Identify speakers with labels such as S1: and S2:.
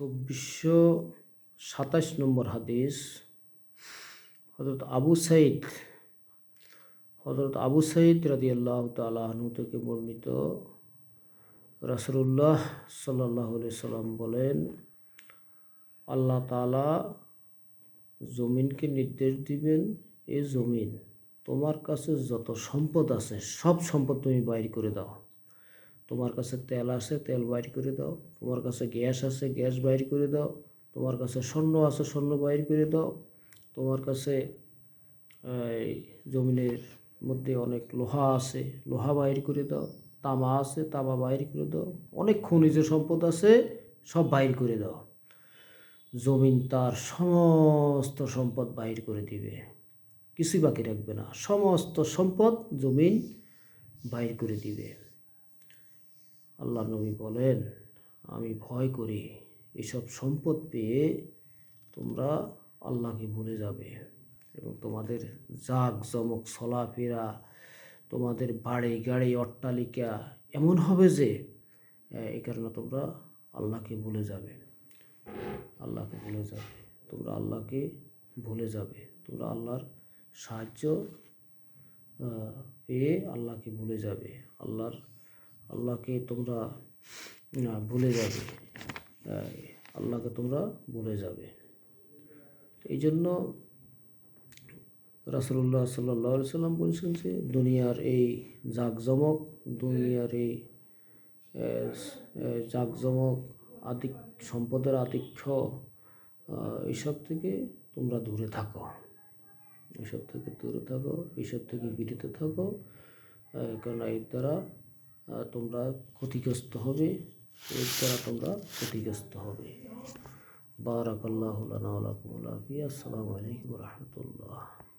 S1: চব্বিশশো সাতাশ নম্বর হাদিস হজরত আবু সাইদ হজরত আবু সাইদ রাদি আল্লাহ তালাহনু থেকে বর্ণিত। রাসুল্লাহ সাল্লাহ সাল্লাম বলেন, আল্লাহ তালা জমিনকে নির্দেশ দিবেন, এ জমিন তোমার কাছে যত সম্পদ আছে সব সম্পদ তুমি বাইর করে দাও। তোমার কাছে তেল আছে, তেল বাইর করে দাও। তোমার কাছে গ্যাস আছে, গ্যাস বাইর করে দাও। তোমার কাছে স্বর্ণ আছে, স্বর্ণ বাইর করে দাও। তোমার কাছে জমিনের মধ্যে অনেক লোহা আছে, লোহা বাইর করে দাও। তামা আছে, তামা বাইর করে দাও। অনেক খনিজ সম্পদ আছে, সব বাইর করে দাও। জমিন তার সমস্ত সম্পদ বাহির করে দিবে। কিছুই বাকি রাখবে না। সমস্ত সম্পদ জমিন বাহির করে দিবে। আল্লাহ নবী বলেন, আমি ভয় করি, এসব সম্পদ পেয়ে তোমরা আল্লাহকে ভুলে যাবে এবং তোমাদের জাগ জমক চলাফেরা, তোমাদের বাড়ি গাড়ি অট্টালিকা এমন হবে যে এই কারণে তোমরা আল্লাহকে ভুলে যাবে। আল্লাহকে ভুলে যাবে। তোমরা আল্লাহকে ভুলে যাবে। তোমরা আল্লাহর সাহায্য পেয়ে আল্লাহকে ভুলে যাবে। আল্লাহর আল্লাহকে তোমরা ভুলে যাবে। আল্লাহকে তোমরা ভুলে যাবে। এই জন্য রাসুল্লাহ সাল্লাহ সাল্লাম বলছেন যে, দুনিয়ার এই জাঁকজমক, দুনিয়ার এই জাঁকজমক আধিক সম্পদের আধিক্য এইসব থেকে তোমরা দূরে থাকো। এইসব থেকে দূরে থাকো এইসব থেকে বিরত থাকো। কেননা এর দ্বারা তোমরা ক্ষতিগ্রস্ত হবে, এর দ্বারা তোমরা ক্ষতিগ্রস্ত হবে। বারাকাল্লাহ লানা ওয়া লাকুম আল আফিয়া। আসসালামু আলাইকুম রহমতুল্লাহ।